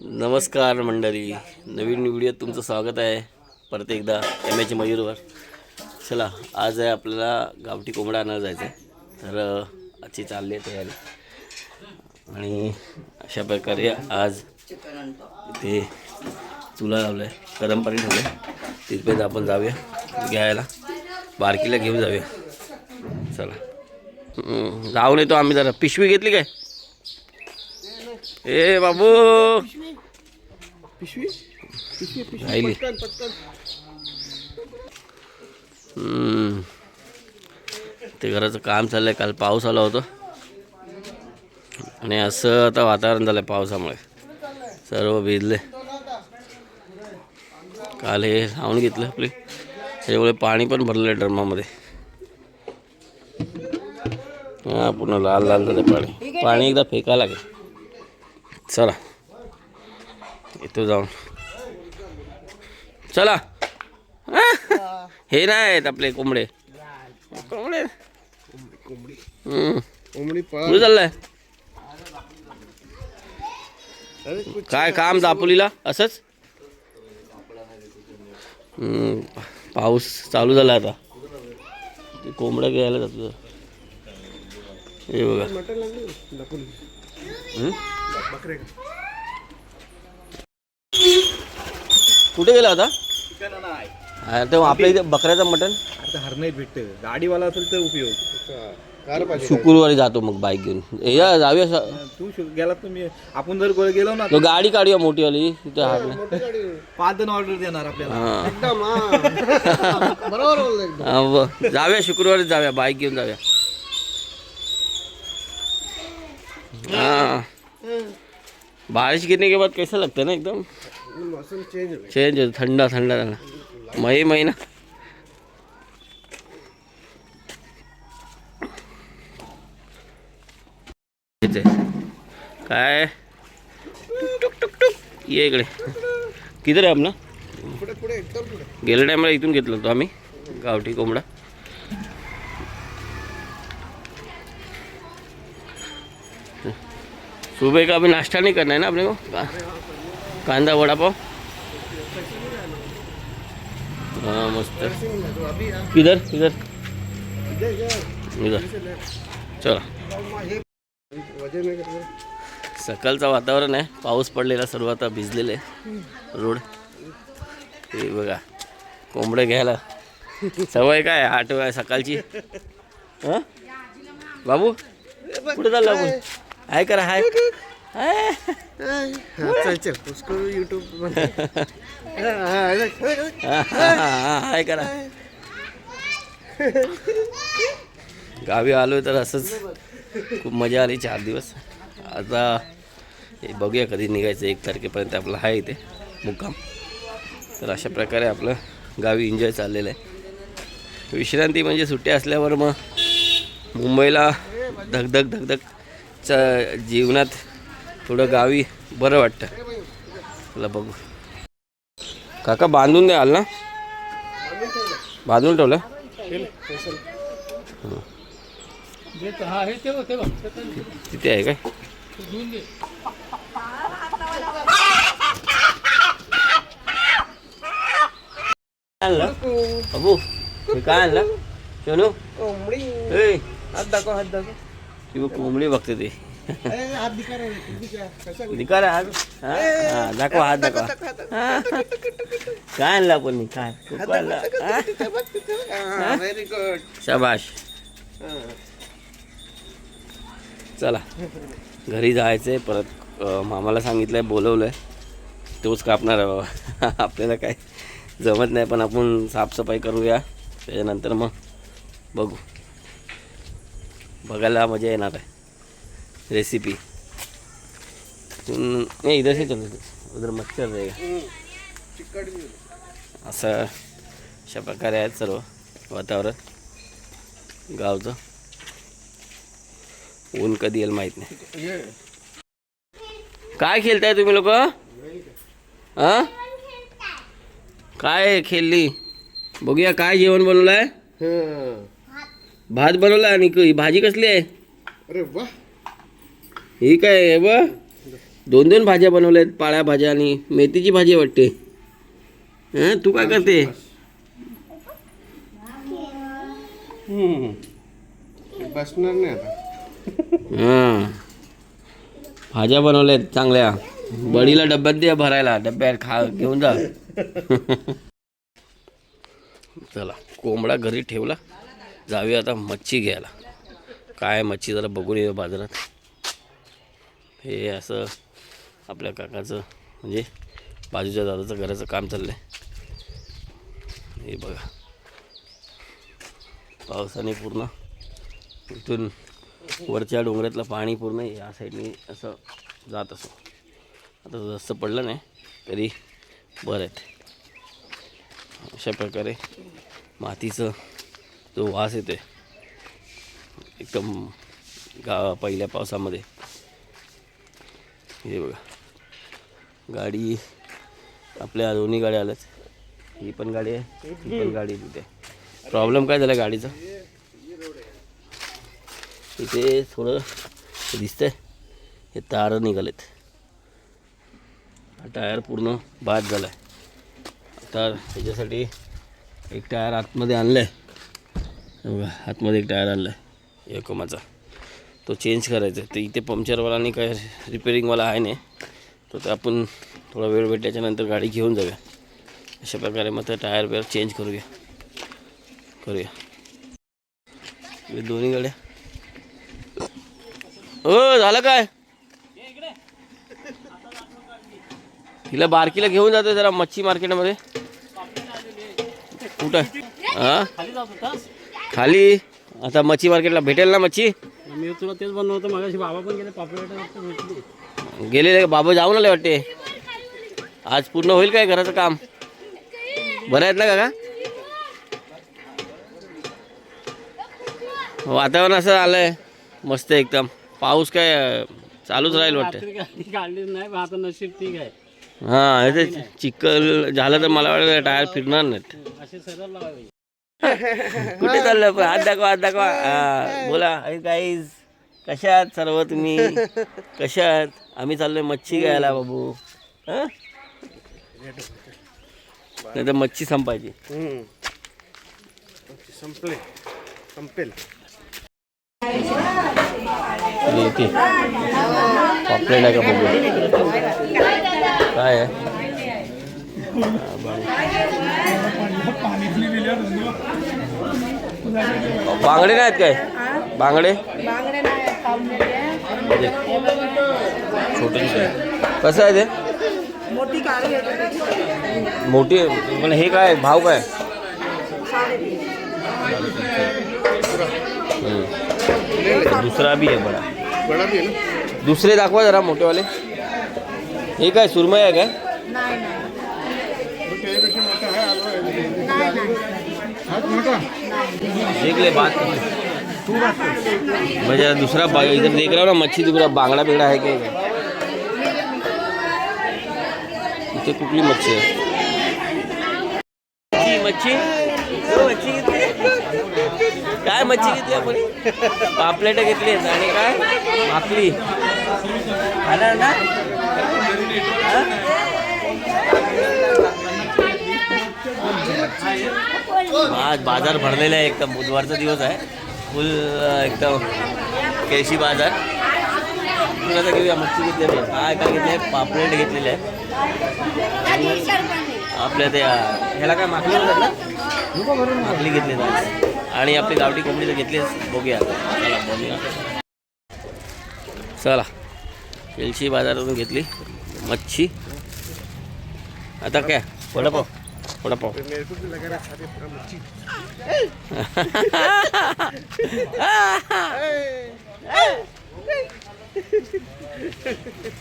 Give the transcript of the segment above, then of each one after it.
नमस्कार मंडळी. नवीन व्हिडिओत तुमचं स्वागत आहे. परत एकदा एम एच मयूरवर. चला आज आहे आपल्याला गावठी कोंबडा आणायला जायचं आहे तर अ, आजची चालली आहे तयारी. आणि अशा प्रकारे आज ते चुला लावलं आहे गरम पाणी ठेवलं आहे तिथपर्यंत आपण जाऊया घ्यायला. बारकीला घेऊन जाऊया. चला. जाऊन येतो आम्ही जरा. पिशवी घेतली काय? ए बाबू. पिशवी? पिशवी पिशवी राहिली. पटकन पटकन. हम्म. ते घराचं काम चाललंय काल पाऊस आला होता. आणि असं आता वातावरण झालंय पावसामुळे. सर्व भिजले. काल हे लावून घेतलं आपले. त्याच्यामुळे पाणी पण भरलं आहे ड्रमामध्ये. हा पुन्हा लाल लाल झालं पाणी. पाणी एकदा फेकायला लागेल. चला. येतो जाऊन. चला. हे नाही आहेत आपले कोंबडे. कोंबडे. कुठे चाललाय? काय काम दापोलीला? असंच? हम्म, पाऊस चालू झाला आता. कोंबड्या घ्यायला जातो. हे बघा. बकरे कुठे गेला ठिकाणं नाही अरे आपल्या इथे बकऱ्याचं मटण? आता हरणाईत भेटतं. गाडीवाला असेल तर उपयोग. कार पाहिजे शुक्रवारी जातो मग बाईक घेऊन. ए, या जाऊया स- तू शो- गेला तुम्ही आपण जर गोळ गेलो ना तो गाडी काढूया मोठीवाली. तिथे नाही पाच जण ऑर्डर देणार आपल्याला. हाँ. बरोबर हाँ, वो जाऊया शुक्रवारी जाऊया. बाईक घेऊन जाऊया. हाँ. बारिश गिरने के बाद कैसा लगता है ना एकदम? मौसम चेंज हो चेंज हो ठंडा ठंडा ठंडा मई महीना. काय? टुक टुक टुक। ये इकडे। किधर आहे आपला गेल्या टायमाला इथून घेतलं होतं आम्ही. गावठी कोंबडा. सुबह का अभी नाश्ता नहीं करना है ना अपने को? का- कांदा वड़ा पाव? हाँ मस्त किधर? किधर? इधर। इधर इधर चला। सकाळचं वातावरण आहे. पाऊस पडलेला सर्व आता भिजलेले आहे. रोड. हे बघा. कोंबडे घ्यायला. सवय काय? आठ वेळा सकाळची. हां? बाबू? कुठे चाललो आपण? हाय करा हाय. हाय. हा, चल चल उसको यूट्यूब हा, हा, हा, हाय करा. गावी आलो तर असंच. खूप मजा आली चार दिवस. आता हे बघूया कधी निघायचं एक तारखेपर्यंत. आपलं आहे इथे मुक्काम. तर अशा प्रकारे आपलं गावी एन्जॉय चाललेलं आहे. विश्रांती म्हणजे सुट्ट्या असल्यावर मग मुंबईला धगधग. धगधगच्या जीवनात थोडं गावी बरं वाटतं. चला बघू. काका बांधून द्याल ना? बांधून ठेवलं? तिथे आहे काय? आणलं अबू काय आणलं? सोनू? हात दाखव हात दाखव. बघ कोंबडी बघते ते ए, हात हा, हा, दाखव हात दाखव हा. काय आणलं आपण काय हा? व्हेरी गुड शाबाश चला घरी जायचंय परत मामाला सांगितलंय बोलवलंय तोच कापणार आहे बाबा आपल्याला काय जमत नाही पण आपण साफसफाई करूया त्याच्यानंतर मग बघू बघायला मजा येणार आहे. रेसिपी नाही इधर से चलो उधर मच्छर रहेगा असं अशा प्रकारे आहेत सर्व वातावरण. गावचं. ऊन कधी येईल माहीत नाही. काय खेळताय तुम्ही लोक? हां काय खेळली? बघूया काय जेवण बनवलं आहे भात बनवला आणि क- ही भाजी कसली आहे? अरे वा. ही काय आहे ब दोन दोन भाज्या बनवल्यात पाळ्या भाज्या आणि मेथीची भाजी वाटते. हं तू काय करते? बसणार नाही आता. हां. भाज्या बनवल्यात चांगल्या. बडीला डब्यात द्या भरायला डब्यात खा घेऊन जा. चला कोंबडा घरी ठेवला. जाऊया आता मच्छी घ्यायला. काय मच्छी जरा बघून येऊ बाजारात. हे असं आपल्या काकाचं म्हणजे बाजूच्या दादाचं घराचं काम चाललं आहे हे बघा. पावसाने पूर्ण इथून वरच्या डोंगरातलं पाणी पूर्ण या साईडने असं जात असो. आता जास्त पडलं नाही तरी बरं आहे. अशा प्रकारे मातीचं जो वास येतो एकदम गा पहिल्या पावसामध्ये. हे बघा. गाडी आपल्या दोन्ही गाड्या आल्याच ही पण गाडी आहे ही पण गाडी तिथे प्रॉब्लेम काय झाला गाडीचा? इथे थोडं दिसतंय. हे तार निघालेत. हा टायर पूर्ण बाद झाला आहे आता त्याच्यासाठी एक टायर आतमध्ये आणलं आहे बघा आतमध्ये एक टायर आणला आहे एकमाचा. तो चेंज करायचा आहे. तर इथे पंक्चरवाला आणि काय रिपेरिंगवाला आहे नाही. तर ते आपण थोडा वेळ भेटल्याच्यानंतर गाडी घेऊन जाऊया. अशा प्रकारे मग त्या टायर बियर चेंज करूया. करूया. दोन्ही गाड्या. हो झालं काय? हिला बारकीला घेऊन जातो जरा मच्छी मार्केटमध्ये. कुठं हां? खाली. आता मच्छी मार्केटला भेटेल ना मच्छी? मी तुला तेच बनवतो बाबा पण गेले पापलेट गेलेले बाबा जाऊन आले वाटते. आज पूर्ण होईल काय घराचं काम? बरं आहेत ना काका? वातावरण असं आलंय मस्त एकदम. पाऊस काय चालूच राहील वाटतं. रात्री गाडी काढलीच नाही पण आता नशीब ठीक आहे. हां चिखल झालं तर मला वाटतं टायर फिरणार नाहीत. असे सरळ लावावे. कुठे चाललं पण? हात दाखवा हात दाखवा. हा, बोला. अरे गाईज कशा आहात सर्व तुम्ही? कशा आहात आम्ही चाललोय मच्छी घ्यायला बाबू. हं? नाही तर मच्छी संपायची. संपले. संपेल. आणि इथे पॉपलेट आहे का बघू काय आहे? बांगडे. बांगडे? नाही आहेत काय बांगडे म्हणजे छोटे कसं आहे ते? मोठी पण हे काय भाव काय. दुसरा बी आहे बडा. दुसरे दाखवा जरा मोठेवाले. हे काय सुरमई आहे काय नाही नाही तो त्याच्यापेक्षा मोठा आहे आलो आहे नाही नाही हाच मोठा देख ले बात। कर म्हणजे दुसरा बा- इधर देख रहा हो ना मच्छी दुसरा बांगडा बिंगडा आहे काय इथे कुठली मच्छी आहे मच्छी मच्छी? काय मच्छी घेतली आपण पापलेट घेतली आणि काय माकली खाणार ना? हा? आज बाजार भरलेला आहे एकदम बुधवारचा दिवस आहे. फुल एकदम केशी बाजार. आता घेऊया मच्छी घेतलेली आहे काय काय घेतले पापलेट घेतलेले आहे आपल्या त्या ह्याला काय मागणी होतात ना? मागणी घेतली जाते आणि आपली गावठी कोंबडी तर घेतलीच बघूया. चला बघूया. चला. केलशी बाजारातून घेतली मच्छी. आता काय वडापाव? वडापाव मेरे को भी लगा रहा खाते पूरा मच्छी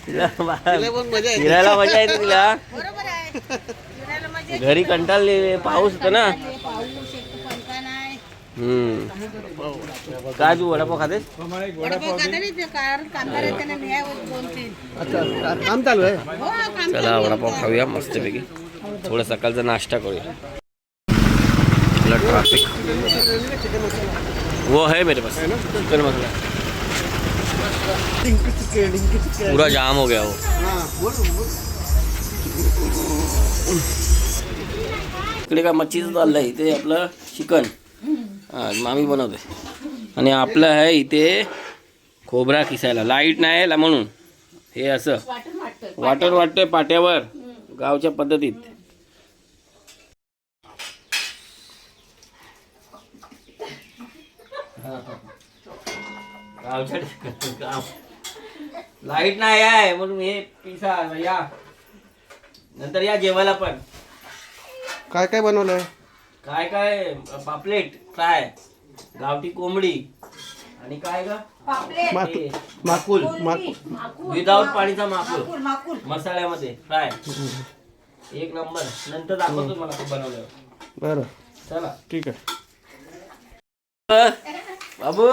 तिला फिरायला मजा येते तिला बरोबर आहे फिरायला मजा घरी कंटाळले पाऊस होता ना येते. पाऊस एक पंखा नाही हम्म काय तू वडापाव खातेस वडापाव खाता नाही ते कार कामगार येते ना न्याय दोन तीन अच्छा काम चालू आहे हो काम चला वडापाव खाऊया मस्तपैकी थोडा सकाळचा नाश्ता करूया. ट्रैफिक वो है मेरे पास. चिकन मसाला पूरा जाम हो गया वो. इकडे काय मच्छीचं चाललंय इथे आपलं चिकन. हा मामी बनवते. आणि आपलं आहे इथे खोबरा किसायला. लाइट नाही आहे म्हणून. हे असं. वाटर वाटतंय पाट्यावर. गावच्या पद्धतीत. लाइट नाही आहे म्हणून हे पिसा या. नंतर या जेवायला पण. काय काय बनवलंय? काय काय पापलेट फ्राय गावठी कोंबडी. आणि काय ग? पापलेट. माकुल विदाऊट पाणीचा माकूल. मसाल्यामध्ये फ्राय. एक नंबर. नंतर दाखवतो मला ते बनवल्यावर. बरं. चला. ठीक आहे. बाबू.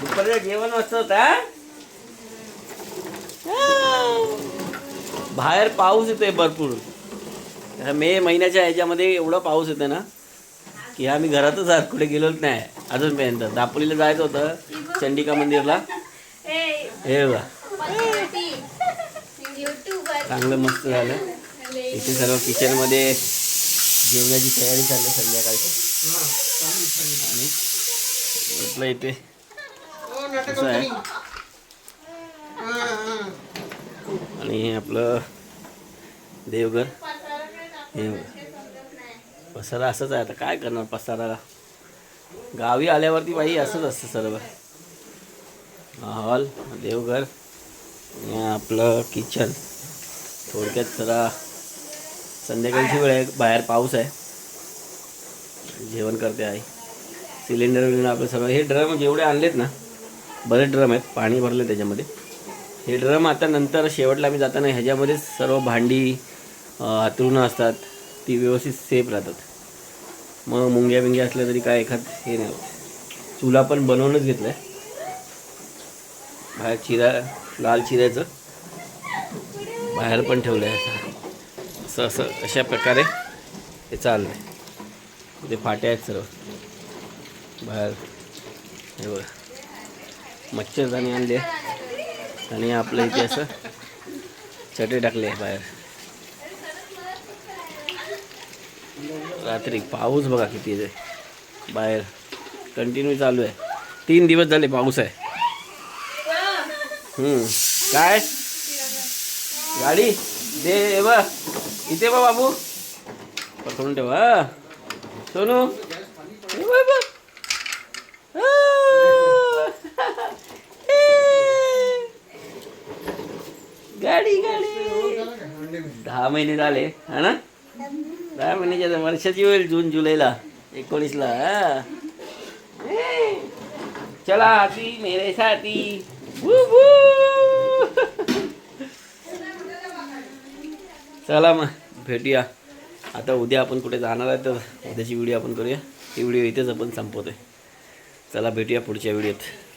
दुपारचं जेवण होत बाहेर पाऊस येतोय भरपूर. मे महिन्याच्या ह्याच्यामध्ये एवढा पाऊस येतोय ना की आम्ही घरातच आहात कुठे गेलोच नाही अजूनपर्यंत. दापोलीला जायचं होतं चंडिका मंदिरला. हे बघा. चांगलं मस्त झालं. इथे सर्व किचनमध्ये जेवणाची तयारी चालली संध्याकाळची. आणि म्हटलं इथे कसं आहे? आणि हे आपलं देवघर. हे पसारा असंच आहे आता. काय करणार पसाराला गावी आल्यावरती बाई असंच असतं सर्व. हॉल देवघर आपलं किचन. थोडक्यात जरा संध्याकाळची वेळ आहे बाहेर पाऊस आहे. जेवण करते आहे सिलेंडर वगैरे आपलं सगळं हे ड्रम जेवढे आणलेत ना बरेच ड्रम आहेत पाणी भरले त्याच्यामध्ये. हे ड्रम आता नंतर शेवटला आम्ही जाताना ह्याच्यामध्येच सर्व भांडी हातरुणं असतात ती व्यवस्थित सेफ राहतात. मग मुंग्या बिंग्या असल्या तरी काय एखाद हे नाही चुला पण बनवूनच घेतलं आहे बाहेर चिरा लाल चिऱ्याचं. बाहेर पण ठेवलं आहे असं. असं असं अशा प्रकारे हे चाललं आहे ते फाट्या आहेत सर्व. बाहेर. हे बघा. मच्छरदाणी आणले आणि आपलं इथे असं चटे टाकले आहे बाहेर. रात्री पाऊस बघा किती आहे. बाहेर. कंटिन्यू चालू आहे. तीन दिवस झाले पाऊस आहे. काय? गाडी? दे बा बघ. इथे बा बाबू. पकडून ठेवा सोनू. गाडी गाडी. दहा महिने झाले हा ना? दहा महिन्याच्या वर्षाची होईल जून जुलैला एकोणीसला चला हाती मेरे साथी. चला मग. भेटूया. आता उद्या आपण कुठे जाणार आहे तर उद्याची व्हिडिओ आपण करूया. ही व्हिडिओ इथेच आपण संपवतोय. चला भेटूया पुढच्या व्हिडिओत.